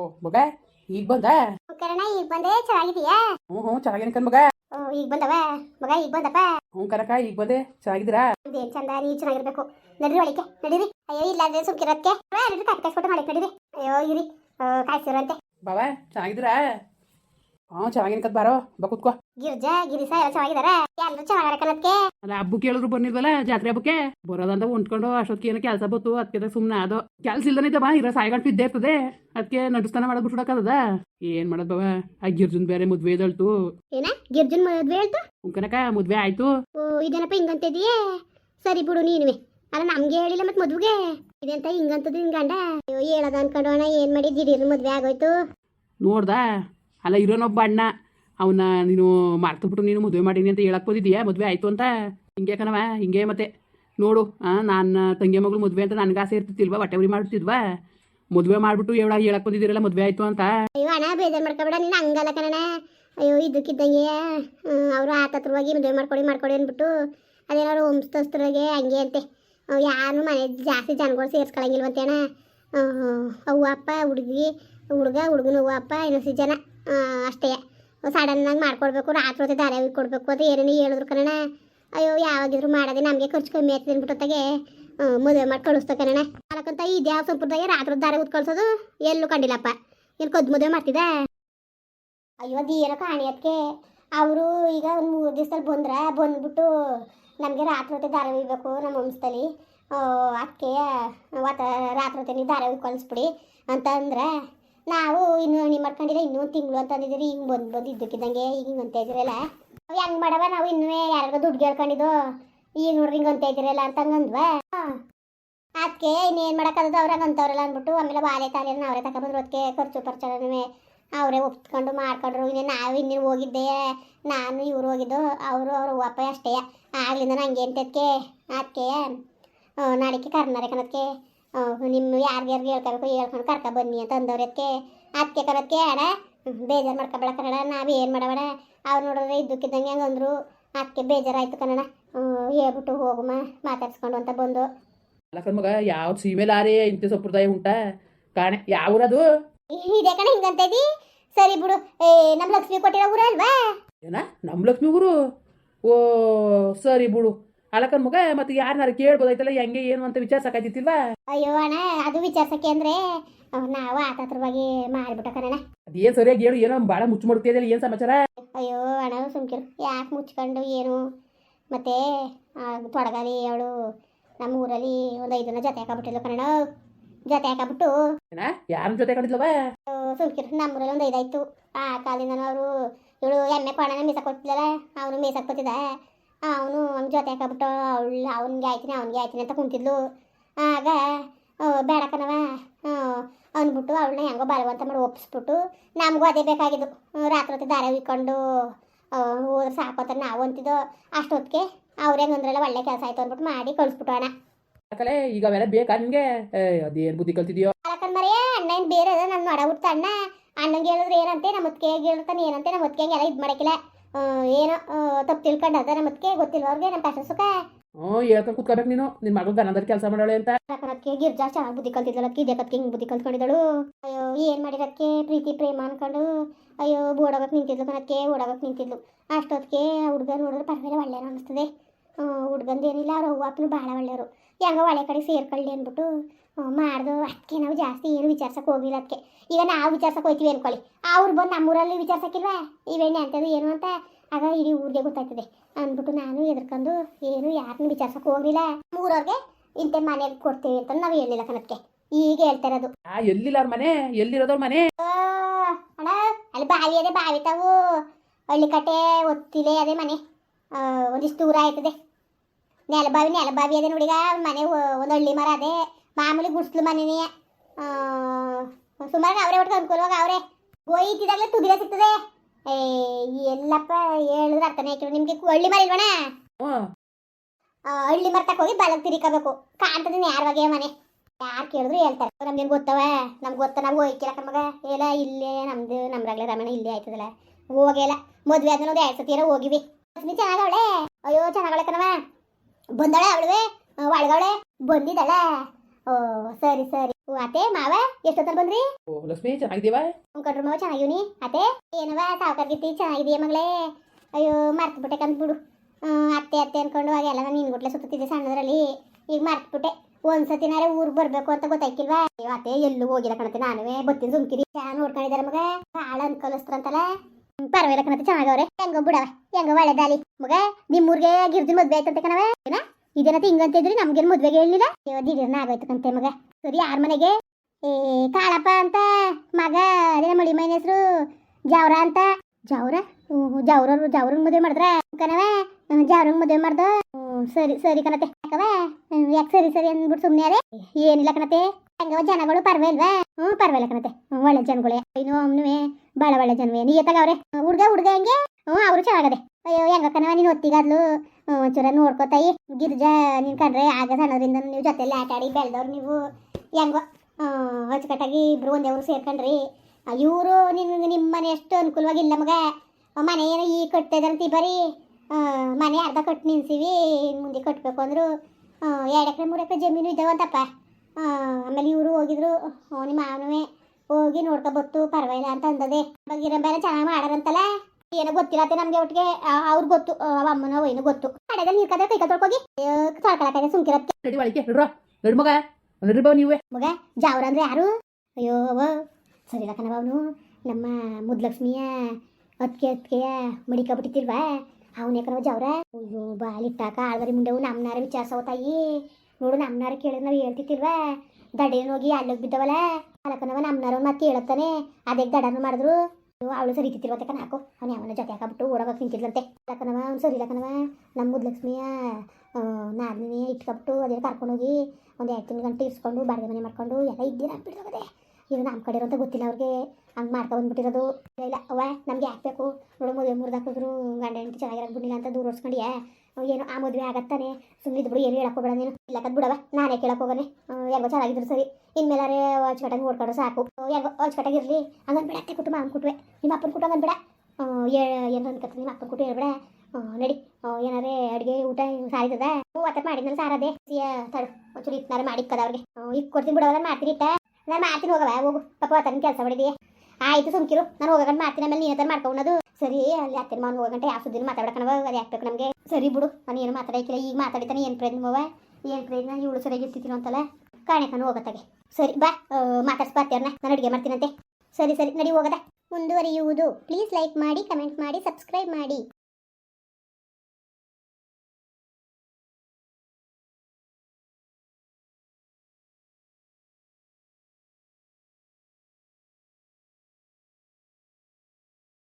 ಓ ಮಗ ಈಗ ಬಂದ? ಕರಣ ಈಗ ಬಂದೆ. ಚೆನ್ನಾಗಿದೀಯಾ ಹ್ಞೂ ಹ್ಞೂ ಚೆನ್ನಾಗಿನ ಕಣ್ ಮಗ. ಓ ಈಗ ಬಂದವ? ಮಗ ಈಗ ಬಂದಪ್ಪ? ಹ್ಞೂ ಕರಕ ಈಗ ಬಂದೆ. ಚೆನ್ನಾಗಿದ್ದೀರಾ? ಇದೇನ್ ಚಂದ ನೀ ಚೆನ್ನಾಗಿರ್ಬೇಕು. ನಡೀರಿ ಒಳಿಕೆ ನಡೀರಿ. ಅಯ್ಯೋ ಇಲ್ಲ ಅಂದ್ರೆ ಸುಮ್ಕಿರೋದಕ್ಕೆ. ನಡೀರಿ ಕಾಯಿ ಕಾಯಿಸ್ಕೊಟ್ಟು ಮಾಡಿ ನಡೀರಿ. ಅಯ್ಯೋ ಇರಿ. ಕಾಯಿಸಿರಂತೆ ಬಾವ ಚೆನ್ನಾಗಿದ್ದೀರಾ? ಹ್ಞೂ ಚೆನ್ನಾಗಿನ ಬಾರೋ? ಬಾ ಕುತ್ಕೋ. ಗಿರ್ಜಾ ಗಿರಿಸ ಎಲ್ಲ ಚೆನ್ನಾಗಿದಾರೆ? ಎಲ್ಲರೂ ಚೆನ್ನಾಗಿದಾರ ಕನ್ನದಕ್ಕೆ ಅಲ್ಲ ಹಬ್ಬಕ್ಕೆ ಹೇಳಿದ್ರು ಬಂದಿದ್ವಲ್ಲ ಜಾತ್ರೆ ಹಬ್ಬಕ್ಕೆ? ಬರೋದಂತ ಉಂಟ್ಕೊಂಡು ಅಷ್ಟೊತ್ತಿಗೆ ಏನೋ ಕೆಲಸ ಬತ್ತು ಅದಕ್ಕೆ ಸುಮ್ಮನೆ ಅದು ಕೆಲಸ ಇಲ್ದನೇ ಬಾ ಇರೋ ಸಾಯ್ಗಂಟು ಇದ್ದೇ ಇರ್ತದೆ. ಅದಕ್ಕೆ ನಡುಸ್ತಾನ ಮಾಡೋದು ಬಿಟ್ಬಿಡಕ್ಕದ ಏನ್ ಮಾಡದ್ ಬಾವ? ಆ ಗಿರ್ಜುನ್ ಬೇರೆ ಮದ್ವೆ ಇದಳ್ತು ಏನ? ಗಿರ್ಜನ್ ಮದ್ವೆ ಹೇಳ್ತು ಉಂಕನಕ ಕನಕ ಮದ್ವೆ ಆಯ್ತು. ಓ ಇದೇನಪ್ಪ ಹಿಂಗಂತಿದೀಯೇ ಸರಿ ಬಿಡು ನೀನುವೆ. ಅಲ್ಲ ನಮ್ಗೆ ಹೇಳಿಲ್ಲ ಮತ್ತೆ ಮದ್ವೆಗೆ? ಇದೆಂತ ಹಿಂಗಂತದ ನಿನ್ ಗಂಡ? ಅಯ್ಯೋ ಹೇಳದ ಅನ್ಕೊಂಡು ಅಣ್ಣ ಏನ್ ಮಾಡಿ ದಿಢೀರ್ ಮದ್ವೆ ಆಗೋಯ್ತು. ನೋಡ್ದ? ಅಲ್ಲ, ಇರೋನೊಬ್ಬ ಅಣ್ಣ ಅವನ್ನ ನೀನು ಮಾರ್ತಬಿಟ್ಟು ನೀನು ಮದುವೆ ಮಾಡೀನಿ ಅಂತ ಹೇಳಕ್ ಬಂದಿದ್ದೀಯಾ ಮದುವೆ ಆಯ್ತು ಅಂತ? ಹಿಂಗೆ ಕಣವ ಹಿಂಗೆ ಮತ್ತೆ. ನೋಡು ನಾನು ತಂಗಿ ಮಗಳು ಮದುವೆ ಅಂತ ನನಗೆ ಆಸೆ ಇರ್ತಿತ್ತಿಲ್ವಾ ಹೊಟ್ಟೆ ಮಾಡ್ತಿದ್ವ? ಮದುವೆ ಮಾಡಿಬಿಟ್ಟು ಹೇಳಕ್ ಹೇಳಕ್ ಬಂದಿದ್ದೀರಲ್ಲ, ಮದುವೆ ಆಯ್ತು ಅಂತ? ಅಯ್ಯೋ, ಅಣ್ಣ ಮಾಡ್ಕೊಬೇಡ, ನೀನು ಹಂಗಲ್ಲ ಅಯ್ಯೋ ಇದಕ್ಕಿದ್ದಂಗೆ ಅವರು ಆತತ್ರವಾಗಿ ಮದುವೆ ಮಾಡ್ಕೊಡಿ ಮಾಡ್ಕೊಡಿ ಅಂದ್ಬಿಟ್ಟು ಅದೇನಾದ್ರು ವಂಶಸ್ಥರಿಗೆ ಹಂಗೆ ಅಂತೆ. ಯಾರು ಮನೆ ಜಾಸ್ತಿ ಜನಗಳು ಸೇರಿಸ್ಕೊಳಂಗಿಲ್ವಂತೆ ಅಣ್ಣ. ಅವ್ವ, ಅಪ್ಪ, ಹುಡುಗಿ, ಹುಡುಗ, ಹುಡುಗನ ಅವ್ವ, ಅಪ್ಪ ಇನ್ನೊಸಿ ಜನ. ಅಷ್ಟೇ. ಸಡನ್ನಾಗಿ ಮಾಡ್ಕೊಡ್ಬೇಕು, ರಾತ್ರಿ ಹೊತ್ತು ದಾರ ಕೊಡಬೇಕು, ಅದು ಏನೇನು ಹೇಳಿದ್ರು ಕಣ ಅಯ್ಯೋ, ಯಾವಾಗಿದ್ರು ಮಾಡೋದೇ ನಮಗೆ ಖರ್ಚು ಕಮ್ಮಿ ಆಗ್ತದೆ ಅಂದ್ಬಿಟ್ಟೊತ್ತಾಗೆ ಮದುವೆ ಮಾಡಿ ಕಳಿಸ್ತಾ ಕಣಣ್ಣ. ಅದಕ್ಕಂತ ಇದ್ಯಾವ ಸಂಪ್ರದಾಯ ರಾತ್ರಿ ಹೊತ್ತು ಉತ್ ಕಳ್ಸೋದು? ಎಲ್ಲೂ ಕಂಡಿಲ್ಲಪ್ಪ. ಏನು ಕದ್ದು ಮದುವೆ ಮಾಡ್ತಿದ್ದೆ? ಅಯ್ಯೋ ಏನೋ ಅದಕ್ಕೆ. ಅವರು ಈಗ ಒಂದು ಮೂರು ದಿವಸದಲ್ಲಿ ಬಂದ್ರೆ, ಬಂದ್ಬಿಟ್ಟು ನಮಗೆ ರಾತ್ರಿ ಹೊತ್ತೆ ದಾರ ಒಯ್ಬೇಕು ನಮ್ಮ ವಂಶದಲ್ಲಿ. ಅದಕ್ಕೆ ರಾತ್ರಿ ಹೊತ್ತೆ ನೀವು ದಾರ ಒಯ್ದು ಕಳಿಸ್ಬಿಡಿ ಅಂತ ಅಂದ್ರೆ ನಾವು ಇನ್ನು ನೀವು ಮಾಡ್ಕೊಂಡಿದ್ರೆ ಇನ್ನೊಂದು ತಿಂಗಳು ಅಂತ ಅಂದಿದ್ದೀರಿ, ಹಿಂಗೆ ಬಂದು ಬಂದು ಇದ್ದಕ್ಕಿದ್ದಂಗೆ ಈಗ ಹಿಂಗೆ ಅಂತ ನಾವು ಹೆಂಗೆ ಮಾಡವ ನಾವು ಇನ್ನೂ ಯಾರಿಗೋ ದುಡ್ಡು ಕೇಳ್ಕೊಂಡಿದ್ದು ಈಗ ನೋಡ್ರಿ ಹಿಂಗೆ ಅಂತ ಇದ್ದೀರಲ್ಲ ಅಂತ ಹಂಗಂದ್ವಾ ಅದಕ್ಕೆ ಇನ್ನೇನು ಮಾಡೋಕ್ಕಾಗದು ಅವ್ರಾಗ ಅಂತವ್ರಲ್ಲ ಅಂದ್ಬಿಟ್ಟು ಆಮೇಲೆ ಬಾಲೆ ತಾಲಿಯನ್ನು ಅವರೇ ತಗೊಬಂದ್ರು ಅದಕ್ಕೆ ಖರ್ಚು ಪರ್ಚನೂ ಅವರೇ ಒಪ್ಕೊಂಡು ಮಾಡ್ಕೊಂಡ್ರು. ಇನ್ನೇನು ನಾವು ಇನ್ನೇನು ಹೋಗಿದ್ದೆ, ನಾನು ಇವ್ರು ಹೋಗಿದ್ದು, ಅವರು ಅವ್ರ ಅಪ್ಪ ಅಷ್ಟೇ. ಆಗ್ಲಿಂದ ನಂಗೆ ಅಂತದಕ್ಕೆ ಅದಕ್ಕೆ ನಾಳೆಗೆ ಕರ್ನಾಟಕ ಕಣದಕ್ಕೆ ನಿಮ್ಮ ಯಾರಿಗೆ ಯಾರಿಗೆ ಹೇಳ್ಕೋಬೇಕು? ಹೇಳ್ಕೊಂಡು ಕರ್ಕ ಬನ್ನಿ ಅಂತ ಅಂದವ್ರು ಅದಕ್ಕೆ ಅದಕ್ಕೆ ಕಣದಕ್ಕೆ ಅಡ ಬೇಜಾರು ಮಾಡ್ಕೊಬೇಡ ಕನ್ನಡ ನಾವು ಏನು ಮಾಡಬೇಡ. ಅವ್ರು ನೋಡಿದ್ರೆ ಇದ್ದಕ್ಕಿದ್ದಂಗೆ ಹಂಗೆ ಅಂದರು. ಅದಕ್ಕೆ ಬೇಜಾರಾಯ್ತು ಕನ್ನಡ. ಹೇಳ್ಬಿಟ್ಟು ಹೋಗುಮ ಮಾತಾಡ್ಸ್ಕೊಂಡು ಅಂತ ಬಂದು. ಅಲ್ಲ ಮಗ ಯಾವ ಸೀಮೆಲಾರಿ ಇಂಥ ಸಂಪ್ರದಾಯ ಉಂಟ? ಕಾಣೆ ಯಾವ ಊರದು? ಇದೆ ಕಣ ಹಿಂಗಂತ ಇದ್ದಿ? ಸರಿ ಬಿಡು. ಏ ನಮ್ಮ ಲಕ್ಷ್ಮಿ ಕೊಟ್ಟಿರೋ ಊರ ಅಲ್ವಾ ಏನ ನಮ್ಮ ಲಕ್ಷ್ಮಿ ಊರು? ಓ ಸರಿ ಬಿಡು. ಕಣ್ ಮಗ ಮತ್ತೆ ಯಾರನ್ನಾರು ಕೇಳ್ಬೋದಾಯ್ತಲ್ಲ ಹೆಂಗೆ ಏನು ಅಂತ ವಿಚಾರಿಸಕ್ಕಾಯ್ತಿಲ್ವಾ ಅಯ್ಯೋ ಅಣ್ಣ ಅದು ವಿಚಾರಸಕ್ಕೆ ಅಂದ್ರೆ ನಾವು ಆತತ್ರವಾಗಿ ಬಗ್ಗೆ ಮಾಡ್ಬಿಟ್ಟ ಅದೇನು ಸರಿಯಾಗಿ ಹೇಳು ಏನೋ ಬಹಳ ಮುಚ್ಚು ಮಾಡ್ತಿದ್ಯಲ್ಲ ಏನು ಸಮಾಚಾರ? ಅಯ್ಯೋ ಅಣ್ಣ ಸುಮ್ಕಿರು ಯಾಕೆ ಮುಚ್ಕೊಂಡು ಏನು? ಮತ್ತೆ ತೊಡಗಲಿ ಅವಳು. ನಮ್ಮ ಊರಲ್ಲಿ ಒಂದು ಐದು ಜನ ಜೊತೆ ಹಾಕಬಿಟ್ಟಿದ್ಲು ಕಣ ಜೊತೆ ಹಾಕಬಿಟ್ಟು. ಯಾರ ಜೊತೆ ಕಂಡಿದ್ಲವ ಸುಮ್ಕಿರು ನಮ್ಮೂರಲ್ಲಿ ಒಂದು ಐದಾಯ್ತು. ಆ ಕಾಲಿಂದ ಅವರು ಇವಳು ಎಮ್ಮೆ ಪಾಣನ ಮೀಸಕ್ ಕೊಟ್ಟಿದ್ದಲ್ಲ ಅವನು ಮೀಸಕ್ ಕೊಟ್ಟಿದ್ದ ಅವನು ಅವ್ನ ಜೊತೆ ಹಾಕಬಿಟ್ಟು ಅವಳು ಅವನಿಗೆ ಆಯ್ತೀನಿ ಅವನಿಗೆ ಆಯ್ತೀನಿ ಅಂತ ಕುಂತಿದ್ಲು. ಆಗ ಬೇಡ ಕಣವ ಅಂದ್ಬಿಟ್ಟು ಅವಳನ್ನ ಹೆಂಗೋ ಬಲವಂತ ಮಾಡಿ ಒಪ್ಪಿಸ್ಬಿಟ್ಟು ನಮಗೂ ಅದೇ ಬೇಕಾಗಿದ್ದು. ರಾತ್ರಿ ಹೊತ್ತು ದಾರ ಉಯ್ಕೊಂಡು ಹೋದ್ರೆ ಸಾಕೋತ ನಾವು ಅಂತಿದ್ದೋ ಅಷ್ಟೊತ್ತಿಗೆ ಅವ್ರು ಹೆಂಗಂದ್ರಲ್ಲ ಒಳ್ಳೆ ಕೆಲಸ ಆಯ್ತು ಅಂದ್ಬಿಟ್ಟು ಮಾಡಿ ಕಳಿಸ್ಬಿಟ್ಟು ಅಣ್ಣ ಯಾಕಲೆ ಈಗ ಅವೆಲ್ಲ ಬೇಕಾ ನಿಮಗೆ? ಅದೇನು ಬುದ್ಧಿ ಕಲ್ತಿದ್ಯೋ? ಅಲ್ಲಕ್ಕನ್ ಮರೇ ಅಣ್ಣ ಏನು ಬೇರೆ ಅದ ನಾನು ನೋಡ ಹುಡ್ತ ಅಣ್ಣ. ಅಣ್ಣಂಗೆ ಹೇಳಿದ್ರೆ ಏನಂತೆ? ನಮ್ಮ ಹೊತ್ತಿಗೆ ಹೇಳ್ತಾನೆ ಏನಂತೆ? ನಮ್ಮ ಹೊತ್ತಿಗೆ ಎಲ್ಲ ಇದು ಮಾಡಕ್ಕಿಲ್ಲ. ಏನೋ ತಪ್ಪು ತಿಳ್ಕೊಂಡು ಅದ ಮತ್ತೆ ಗೊತ್ತಿಲ್ಲ ಅವ್ರಿಗೆ ನಮ್ಮ ಕಷ್ಟ ಸುಖ. ಹ್ಞೂ ಹೇಳ್ಕೊಂಡು ಕುತ್ಕೋಬೇಕು ನೀನು. ನಿನ್ನ ಮಗಳು ಗನದಲ್ಲಿ ಕೆಲಸ ಮಾಡೋಳೆ ಅಂತ. ಕನಕ್ಕೆ ಗಿರ್ಜಾ ಚೆನ್ನಾಗಿ ಬುದ್ಧಿ ಕಲ್ತಿದ್ಲಕ್ಕೆ ಅಕ್ಕಿ ಇದಕ್ಕೆ ಹಿಂಗೆ ಬುದ್ಧಿ ಕಲ್ತ್ಕೊಂಡಿದ್ದಳು. ಅಯ್ಯೋ ಏನು ಮಾಡಿರೋದಕ್ಕೆ ಪ್ರೀತಿ ಪ್ರೇಮ ಅನ್ಕೊಂಡು. ಅಯ್ಯೋ ಓಡೋಗಕ್ಕೆ ನಿಂತಿದ್ಲು ಅದಕ್ಕೆ ಓಡೋಗಕ್ಕೆ ನಿಂತಿದ್ಲು. ಅಷ್ಟೊತ್ತಿಗೆ ಹುಡುಗ ನೋಡಿದ್ರೆ ಪರವಾಗಿಲ್ಲ ಒಳ್ಳೇನ ಅನಿಸ್ತದೆ. ಹುಡ್ಗಂದೇನಿಲ್ಲ ಅವ್ರ ಅವ್ವ ಅಪ್ಪನು ಭಾಳ ಒಳ್ಳೆಯವರು. ಹೆಂಗೋ ಒಳ್ಳೆ ಕಡೆ ಸೇರ್ಕೊಳ್ಳಿ ಅಂದ್ಬಿಟ್ಟು ಮಾಡ್ದು ಅದಕ್ಕೆ ನಾವು ಜಾಸ್ತಿ ಏನು ವಿಚಾರ್ಸಕ್ಕೆ ಹೋಗಿಲ್ಲ ಅದಕ್ಕೆ ಈಗ ನಾವು ವಿಚಾರ್ಸಕ್ಕೆ ಹೋಗ್ತೀವಿ ಅನ್ಕೊಳ್ಳಿ. ಅವ್ರು ಬಂದು ನಮ್ಮೂರಲ್ಲಿ ವಿಚಾರ್ಸಕ್ಕಿಲ್ವಾ? ಇವೆಣ್ಣೆ ಅಂತದ್ದು ಏನು ಅಂತ? ಆಗ ಇಡೀ ಊರಿಗೆ ಗೊತ್ತಾಗ್ತದೆ ಅಂದ್ಬಿಟ್ಟು ನಾನು ಎದ್ಕೊಂಡು ಏನು ಯಾರನ್ನೂ ವಿಚಾರ್ಸಕ್ಕೆ ಹೋಗಿಲ್ಲ ಮೂರವ್ರಿಗೆ ಇಂಥ ಮನೆಗೆ ಕೊಡ್ತೀವಿ ಅಂತ ನಾವು ಹೇಳಿಲ್ಲ ಕನಕ್ಕೆ ಈಗ ಹೇಳ್ತಾ ಇರೋದು. ಆ ಎಲ್ಲಿಲ್ಲ ಅವ್ರ ಮನೆ? ಎಲ್ಲಿರೋದವ್ರ ಮನೆ? ಅಣ್ಣ ಅಲ್ಲಿ ಬಾವಿ ಅದೇ ಬಾವಿ ತಾವು. ಹಳ್ಳಿ ಕಟ್ಟೆ ಒತ್ತಿಲೆ ಅದೇ ಮನೆ. ಒಂದಿಷ್ಟು ದೂರ ಆಯ್ತದೆ. ನೆಲಬಾವಿ ನೆಲಬಾವಿ ಅದೇ ನೋಡಿಗ ಮನೆ ಒಂದು ಹಳ್ಳಿ ಮರ ಅದೇ. ಮಾಮೂಲಿ ಗುಡ್ಸ್ಲು ಮನೆನೇ ಸುಮಾರು ಅವರೇ ಒಟ್ಟಿಗೆ ಅನುಕೂಲವಾಗಿ ಅವರೇ ಗೋಯ್ತಿದಾಗಲೇ ತುದಿರ ಸಿಗ್ತದೆ. ಏ ಎಲ್ಲಪ್ಪ ಹೇಳಿದ್ರೆ ಅರ್ಥನೇ ಆಯ್ತು. ನಿಮಗೆ ಹಳ್ಳಿ ಮರ ಇಲ್ವಣ ಹಳ್ಳಿ ಮರ ತಕೋಗಿ ಬಲಕ್ ತಿರ್ಕೋಬೇಕು. ಕಾಣ್ತದೆ ನ್ಯಾರವಾಗೆ ಮನೆ. ಯಾರು ಕೇಳಿದ್ರು ಹೇಳ್ತಾರೆ. ನಮ್ಗೇನು ಗೊತ್ತವ? ನಮ್ಗೆ ಗೊತ್ತ ನಾವು ಹೋಯ್ಕಿರಕ್ಕ ಮಗ. ಇಲ್ಲ ಇಲ್ಲೇ ನಮ್ದು ನಮ್ರಾಗ್ಲೇ ರಮಣ ಇಲ್ಲೇ ಆಯ್ತದಲ್ಲ. ಹೋಗಿಲ್ಲ ಮದ್ವೆ ಆದ್ಮೇಲೆ ಒಂದು ಎರಡು ಸತಿಯರ ಹೋಗಿವಿ. ಚೆನ್ನಾಗವಳೆ ಅಯ್ಯೋ ಚೆನ್ನಾಗವಳೆ ಕಣವ ಬಂದಳೆ ಅವಳುವೆ? ಒಳಗವಳೆ? ಬಂದಿದ್ದಾಳೆ? ಓ ಸರಿ ಸರಿ. ಓ ಅತ್ತೆ ಮಾವ ಎಷ್ಟೊತ್ತಲ್ಲಿ ಬಂದ್ರಿ? ಓ ಲಕ್ಷ್ಮಿ ಚೆನ್ನಾಗಿದ್ದೀವಾ? ಕಟ್ರು ಮಾವ ಚೆನ್ನಾಗಿವ್ನಿ. ಅತ್ತೆ ಏನವ ಸಾವುಕಾರ್ಗಿತ್ತಿ ಚೆನ್ನಾಗಿದೆಯಾ ಮಗಳೇ? ಅಯ್ಯೋ ಮರ್ತ್ಬಿಟ್ಟೆ ಕಂದ್ಬಿಡು ಅತ್ತೆ ಅತ್ತೆ ಅನ್ಕೊಂಡು ಅವಾಗೆಲ್ಲ ನಾನು ನಿನ್ಗುಟ್ಲೆ ಸುತ್ತಿದ್ದೆ ಸಣ್ಣದ್ರಲ್ಲಿ. ಈಗ ಮರ್ತ್ಬಿಟ್ಟೆ. ಒಂದ್ಸತಿನಾರೆ ಊರ್ ಬರ್ಬೇಕು ಅಂತ ಗೊತ್ತಾಯ್ಕಿಲ್ವಾ? ಅಯ್ಯೋ ಅತ್ತೆ ಎಲ್ಲೂ ಹೋಗಿಲ್ಲ ಕಣತೆ ನಾನುವೇ ಬತ್ತಿನ ಸುಮ್ಕಿರಿ. ಚೆನ್ನಾಗಿ ನೋಡ್ಕೊಂಡಿದ್ದಾರೆ ಮಗ. ಭಾಳ ಅನ್ಕಲಿಸ್ತಾರಂತಲ್ಲ. ಪರವಾಗಿಲ್ಲ ಕಣತೆ ಚೆನ್ನಾಗವ್ರೆ. ಹೆಂಗೋ ಬಿಡವ ಹೆಂಗೋ ಒಳ್ಳೆದಾಲಿ ಮಗ ನಿಮ್ಮೂರ್ಗೆ ಗಿರ್ದಿನ ಮದ್ವೆ ಆಯ್ತಂತೆ ಕಣವ ಏನ ಹಿಂಗಂತ ಹಿಂಗಂತಿದ್ರಿ ನಮ್ಗೇನು ಮದ್ವೆಗೆ ಹೇಳಿಲ್ಲ. ದಿಢೀರ್ನ ಆಗೋಯ್ತು ಕಂತೆ ಮಗ. ಸರಿ ಯಾರ ಮನೆಗೆ? ಏ ಕಾಳಪ್ಪ ಅಂತ ಮಗ ಅದೇ ಮಳಿ ಮೈನ ಹೆಸರು ಜಾವ್ರ ಅಂತ. ಜಾವ್ರ? ಜಾವ್ರವ್ರು ಜಾವ್ರಂಗ್ ಮದುವೆ ಮಾಡಿದ್ರ? ಕಣವ ಜಾವ್ರಂಗ್ ಮದುವೆ ಮಾಡ್ದ? ಸರಿ ಸರಿ ಕಣತೆ ಯಾಕವ ಯಾಕೆ ಸರಿ ಸರಿ ಅಂದ್ಬಿಟ್ಟು ಸುಮ್ಮನೆ ಅದೇ? ಏನಿಲ್ಲ ಕಣತೆ ಹಂಗವ ಜನಗಳು ಪರ್ವಾಗಿಲ್ವಾ ಹ್ಞೂ ಪರ್ವಾಗಿಲ್ಲ ಕಣತೆ ಒಳ್ಳೆ ಜನಗಳೇ. ಇನ್ನು ಅವನುವೆ ಭಾಳ ಒಳ್ಳೆ ಜನವೇ. ನೀ ಎತ್ತಾಗವ್ರೆ ಹುಡ್ಗ ಹುಡ್ಗ ಹಂಗೆ? ಹ್ಞೂ ಅವರು ಚೆನ್ನಾಗದೆ. ಅಯ್ಯೋ ಹೆಂಗ ಕಣವ ನೀನು ಒತ್ತಿಗಾದ್ಲು? ಹ್ಮ್, ಒಂಚೂರ ನೋಡ್ಕೋತಾಯಿ ಗಿರ್ಜಾ, ನೀನ್ ಕಂಡ್ರೆ ಆಗ ನೀವು ಜೊತೆಲಿ ಆಟ ಆಡಿ ಬೆಳೆದವ್ರು ನೀವು. ಹೆಂಗೋ ಅಚ್ಚುಕಟ್ಟಾಗಿ ಇಬ್ರು ಒಂದೇ ಸೇರ್ಕಂಡ್ರಿ. ಇವರು ನಿಮ್ಗೆ ನಿಮ್ಮ ಮನೆ ಎಷ್ಟು ಅನುಕೂಲವಾಗಿಲ್ಲ ಮಗ. ಮನೆ ಏನು ಈ ಕಟ್ತಾ ಬರೀ. ಮನೆ ಅರ್ಧ ಕಟ್ಟು ನಿಲ್ಸಿವಿ ಮುಂದೆ ಕಟ್ಟಬೇಕು ಅಂದ್ರು. ಎರಡು ಎಕರೆ, ಮೂರು ಎಕರೆ ಜಮೀನು ಇದ್ದಾವಂತಪ್ಪ ಆಮೇಲೆ ಇವರು ಹೋಗಿದ್ರು. ನಿಮ್ಮ ಮಾವನವೇ ಹೋಗಿ ನೋಡ್ಕೊಬತ್ತು ಪರವಾಗಿಲ್ಲ ಅಂತ ಅಂದದೆ. ಬಗ್ಗಿರ ಬೇರೆ ಚೆನ್ನಾಗಿ ಮಾಡಾರಂತಲ್ಲ ಏನೋ ಗೊತ್ತಿರತ್ತೆ ನಮ್ಗೆ ಒಟ್ಟಿಗೆ ಅವ್ರು ಗೊತ್ತು ಅಮ್ಮನ ಏನು ಗೊತ್ತು. ಕಡೆದಲ್ಲಿ ನೀರ್ ಕದ್ರೆ ಕೈ ತೊಳ್ಕೋಗಿ ತೊಳ್ಕೊಳಕ್ಕೆ ಸುಂಕಿರತ್ತೆ ನಡಿ ಒಳಗೆ ನಡು ಮಗ. ನಡ್ರಿ ಬಾ ನೀವೇ. ಮಗ ಜಾವ್ರ ಅಂದ್ರೆ ಯಾರು? ಅಯ್ಯೋ ಸರಿ ಕಣವ ಅವನು. ನಮ್ಮ ಮುದ್ಲಕ್ಷ್ಮಿಯ ಅತ್ಕೆ ಅತ್ಕೆಯ ಮಡಿಕಬಿಟ್ಟಿಲ್ವಾ ಅವನೇ ಕಣವ ಜಾವ್ರ? ಅಯ್ಯೋ ಬಾಲಿಟ್ಟಾಕ ಆಳ್ವರಿ ಮುಂಡೆವು ನಮ್ಮನಾರ ವಿಚಾರಿಸವ ತಾಯಿ. ನೋಡು ನಮ್ಮನಾರ ಕೇಳಿದ್ರೆ ನಾವು ಹೇಳ್ತಿತ್ತಿಲ್ವಾ ದಡೇನ ಹೋಗಿ ಅಲ್ಲಿಗೆ ಬಿದ್ದವಲ್ಲ. ಅಲ್ಲಕನವ ನಮ್ಮನಾರ ಮತ್ತೆ ಹೇಳತ್ತಾನೆ. ಅದೇ ದಡನು ಮಾಡಿದ್ರು. ಅವಳು ಸರಿ ತಿತ್ತಿರ್ವತ್ತೆ ಕಣ ಹಾಕು ಅವ್ನು ಯಾವನ ಜೊತೆ ಹಾಕಬಿಟ್ಟು ಓಡೋಗಕ್ಕೆ ನಿಂತಿದ್ಲಂತೆ. ಅಲ್ಲಕನವ ಅವ್ನು ಸರಿ ಕಣವ ನಮ್ಮ ಮುದ್ಲಕ್ಷ್ಮಿಯ ನಾದಿನಿ ಇಟ್ಕೊಬಿಟ್ಟು ಅದೇ ಕರ್ಕೊಂಡೋಗಿ ಒಂದು ಎರಡು ತಿಂಗಳು ಗಂಟೆ ಇರಿಸ್ಕೊಂಡು ಬಾಡಿಗೆ ಮನೆ ಮಾಡ್ಕೊಂಡು ಎಲ್ಲ ಇದ್ದೀರ ಬಿಡ್ತೋಗದೆ ಇದು ನಮ್ಮ ಕಡೆ ಇರೋಂತ ಗೊತ್ತಿಲ್ಲ, ಅವ್ರಿಗೆ ಹಂಗೆ ಮಾಡ್ಕೊಂಡ್ಬಿಟ್ಟಿರೋದು ಇಲ್ಲ ಇಲ್ಲ, ಅವ್ವ, ನಮ್ಗೆ ಬೇಕು? ನೋಡು, ಮದುವೆ ಮುರಿದಾಕಿದ್ರು ಗಂಡ ಹೆಂಡತಿ ಚೆನ್ನಾಗಿರೋದು ಬಿಡ್ಲಿಲ್ಲ ಅಂತ ದೂರ ಓಡಿಸ್ಕೊಂಡಿಯಾ? ಏನೋ, ಆ ಮದುವೆ ಆಗತ್ತಾನೆ ಸುಮ್ಮನೆ ಇದ್ಬಿಡು, ಏನು ಹೇಳಕ್ ಹೋಗಬೇಡ ನೀನು. ಇಲ್ಲಕದ್ ಬಿಡವ ನಾನೇ ಕೇಳಕ್ಕೆ ಹೋಗನೆ. ಯಾರಿಗೋ ಚೆನ್ನಾಗಿದ್ರು ಸರಿ. ಇನ್ಮೇಲಾರೆ ಅಚ್ಚುಕಟ್ಟಾಗಿ ನೋಡ್ಕೊಂಡು ಸಾಕು. ಯಾರಿಗೋ ಅಚ್ಚುಕಟ್ಟಾಗಿರಲಿ ಹಂಗನ್ ಬಿಡ ಅತ್ತೆ ಕುಟುಂಬ ಕುಟ್ವೆ. ನಿಮ್ಮ ಅಪ್ಪನ ಕುಟುಂಬ ಅಂದ್ಬಿಡ ಬಿಡ ಏನು ಅನ್ಕತ್ತೆ ನಿಮ್ಮ ಅಪ್ಪನ ಕುಟು ಹೇಳ್ಬಿಡ. ನಡಿ. ಏನಾರೆ ಅಡುಗೆ, ಊಟ ಸಾರಿತದ ಹ್ಞೂ, ಅತ್ತ ಮಾಡಿದ್ನಲ್ಲ ಸಾರದೆ. ತಡು, ಒಂಚೂರು ಇಟ್ನಾರ ಮಾಡಿಕ್ಕದ ಅವ್ರಿಗೆ. ಈಗ ಕೊಡ್ತೀನಿ ಬಿಡವ ಮಾಡ್ತೀರಿ ಇಟ್ಟ ನಾನು ಮಾಡ್ತೀನಿ ಹೋಗವ ಹೋಗು. ಪಾಪ ತನ್ನ ಕೆಲಸ ಮಾಡಿದೆ ಆಯ್ತು ಸುಮ್ಕಿರು, ನಾನು ಹೋಗಕಂಡು ಮಾಡ್ತೀನಿ. ಆಮೇಲೆ ನೀನು ಮಾಡ್ಕೊಳ್ಳೋದು ಸರಿ, ಅಲ್ಲಿ ಅತ್ತೆ ಮಾವನ್ ಹೋಗಂಟೆ ಯಾವ ಸುದ್ದಿನ ಮಾತಾಡ್ಕಣವ ಅದು ಯಾಕೆ ನಮಗೆ. ಸರಿ ಬಿಡು, ನಾನು ಏನು ಮಾತಾಡಕ್ಕಿಲ್ಲ ಈಗ ಮಾತಾಡಿತಾನೆ ಏನು ಪ್ರಯತ್ನವ ಏನು ಪ್ರಯತ್ನ? ಇವಳು ಸರಿಯಾಗಿ ಇರ್ತಿದ್ದೀನೋ ಅಂತಲ್ಲ? ಕಾಣೆಕನು ಹೋಗತ್ತಾಗೆ ಸರಿ, ಬಾ ಮಾತಾಡ್ಸ್ಬಾ ಅತ್ತೆಯವ್ರನ್ನ ನಾನು ಅಡುಗೆ ಮಾಡ್ತೀನಂತೆ. ಸರಿ ಸರಿ, ನಡಿ ಹೋಗದ. ಮುಂದುವರಿಯುವುದು. ಪ್ಲೀಸ್ ಲೈಕ್ ಮಾಡಿ, ಕಮೆಂಟ್ ಮಾಡಿ, ಸಬ್ಸ್ಕ್ರೈಬ್ ಮಾಡಿ.